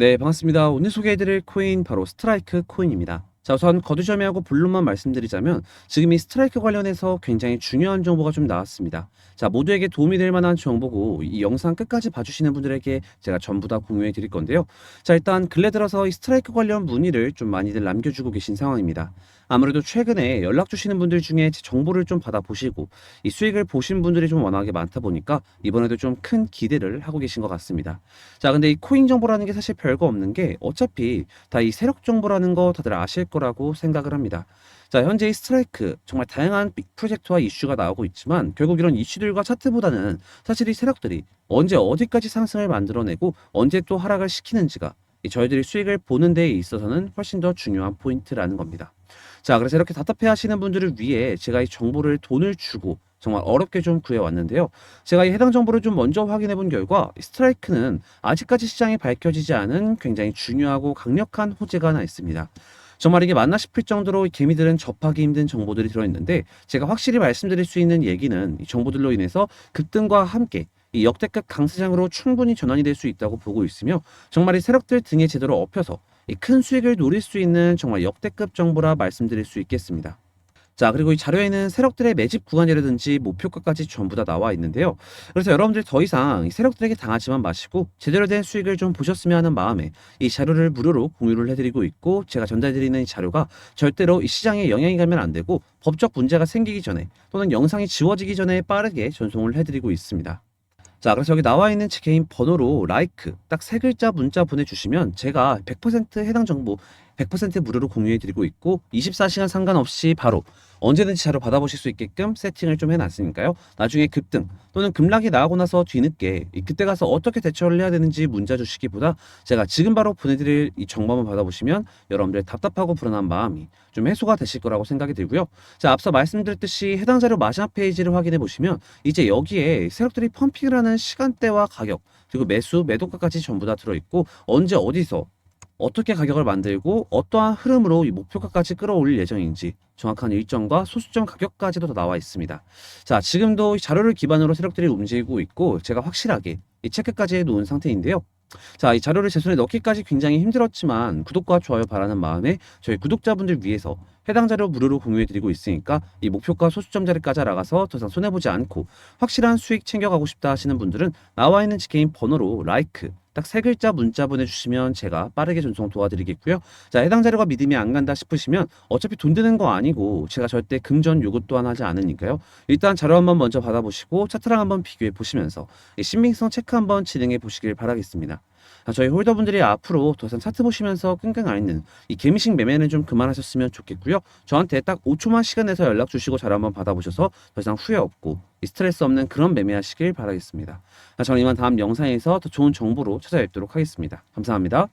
네, 반갑습니다. 오늘 소개해드릴 코인 바로 스트라이크 코인입니다. 자, 우선 거두절미하고 본론만 말씀드리자면 지금 이 스트라이크 관련해서 굉장히 중요한 정보가 좀 나왔습니다. 자, 모두에게 도움이 될 만한 정보고 이 영상 끝까지 봐주시는 분들에게 제가 전부 다 공유해 드릴 건데요. 자, 일단 근래 들어서 이 스트라이크 관련 문의를 좀 많이들 남겨주고 계신 상황입니다. 아무래도 최근에 연락 주시는 분들 중에 제 정보를 좀 받아보시고 이 수익을 보신 분들이 좀 워낙에 많다 보니까 이번에도 좀 큰 기대를 하고 계신 것 같습니다. 자, 근데 이 코인 정보라는 게 사실 별거 없는 게 어차피 다 이 세력 정보라는 거 다들 아실 거라고 생각을 합니다. 자, 현재 이 스트라이크 정말 다양한 빅 프로젝트와 이슈가 나오고 있지만 결국 이런 이슈들과 차트보다는 사실 이 세력들이 언제 어디까지 상승을 만들어내고 언제 또 하락을 시키는지가 이 저희들이 수익을 보는 데에 있어서는 훨씬 더 중요한 포인트라는 겁니다. 자, 그래서 이렇게 답답해 하시는 분들을 위해 제가 이 정보를 돈을 주고 정말 어렵게 좀 구해왔는데요. 제가 이 해당 정보를 좀 먼저 확인해 본 결과 이 스트라이크는 아직까지 시장에 밝혀지지 않은 굉장히 중요하고 강력한 호재가 하나 있습니다. 정말 이게 맞나 싶을 정도로 이 개미들은 접하기 힘든 정보들이 들어있는데 제가 확실히 말씀드릴 수 있는 얘기는 이 정보들로 인해서 급등과 함께 이 역대급 강세장으로 충분히 전환이 될 수 있다고 보고 있으며 정말 이 세력들 등에 제대로 엎혀서 이 큰 수익을 노릴 수 있는 정말 역대급 정보라 말씀드릴 수 있겠습니다. 자, 그리고 이 자료에는 세력들의 매집 구간이라든지 목표가까지 전부 다 나와 있는데요. 그래서 여러분들 더 이상 이 세력들에게 당하지만 마시고 제대로 된 수익을 좀 보셨으면 하는 마음에 이 자료를 무료로 공유를 해드리고 있고 제가 전달드리는 이 자료가 절대로 이 시장에 영향이 가면 안 되고 법적 문제가 생기기 전에 또는 영상이 지워지기 전에 빠르게 전송을 해드리고 있습니다. 자, 그래서 여기 나와 있는 제 개인 번호로 라이크 딱세 글자 문자 보내주시면 제가 100% 해당 정보 100% 무료로 공유해드리고 있고 24시간 상관없이 바로 언제든지 자료 받아보실 수 있게끔 세팅을 좀 해놨으니까요. 나중에 급등 또는 급락이 나오고 나서 뒤늦게 이 그때 가서 어떻게 대처를 해야 되는지 문자 주시기보다 제가 지금 바로 보내드릴 이 정보만 받아보시면 여러분들의 답답하고 불안한 마음이 좀 해소가 되실 거라고 생각이 들고요. 자, 앞서 말씀드렸듯이 해당 자료 마지막 페이지를 확인해 보시면 이제 여기에 세력들이 펌핑을 하는 시간대와 가격 그리고 매수, 매도가까지 전부 다 들어있고 언제 어디서 어떻게 가격을 만들고 어떠한 흐름으로 이 목표가까지 끌어올릴 예정인지 정확한 일정과 소수점 가격까지도 다 나와 있습니다. 자, 지금도 이 자료를 기반으로 세력들이 움직이고 있고 제가 확실하게 이 체크까지 해 놓은 상태인데요. 자, 이 자료를 제 손에 넣기까지 굉장히 힘들었지만 구독과 좋아요 바라는 마음에 저희 구독자분들 위해서 해당 자료 무료로 공유해드리고 있으니까 이 목표가 소수점 자리까지 알아가서 더 이상 손해보지 않고 확실한 수익 챙겨가고 싶다 하시는 분들은 나와 있는 지게임 번호로 라이크 딱 세 글자 문자 보내주시면 제가 빠르게 전송 도와드리겠고요. 자, 해당 자료가 믿음이 안 간다 싶으시면 어차피 돈 드는 거 아니고 제가 절대 금전 요구 또한 하지 않으니까요. 일단 자료 한번 먼저 받아보시고 차트랑 한번 비교해 보시면서 이 신빙성 체크 한번 진행해 보시길 바라겠습니다. 자, 저희 홀더분들이 앞으로 더 이상 차트 보시면서 끙끙 앓는 이 개미식 매매는 좀 그만하셨으면 좋겠고요. 저한테 딱 5초만 시간 내서 연락 주시고 자료 한번 받아보셔서 더 이상 후회 없고 이 스트레스 없는 그런 매매하시길 바라겠습니다. 자, 저는 이만 다음 영상에서 더 좋은 정보로 찾아뵙도록 하겠습니다. 감사합니다.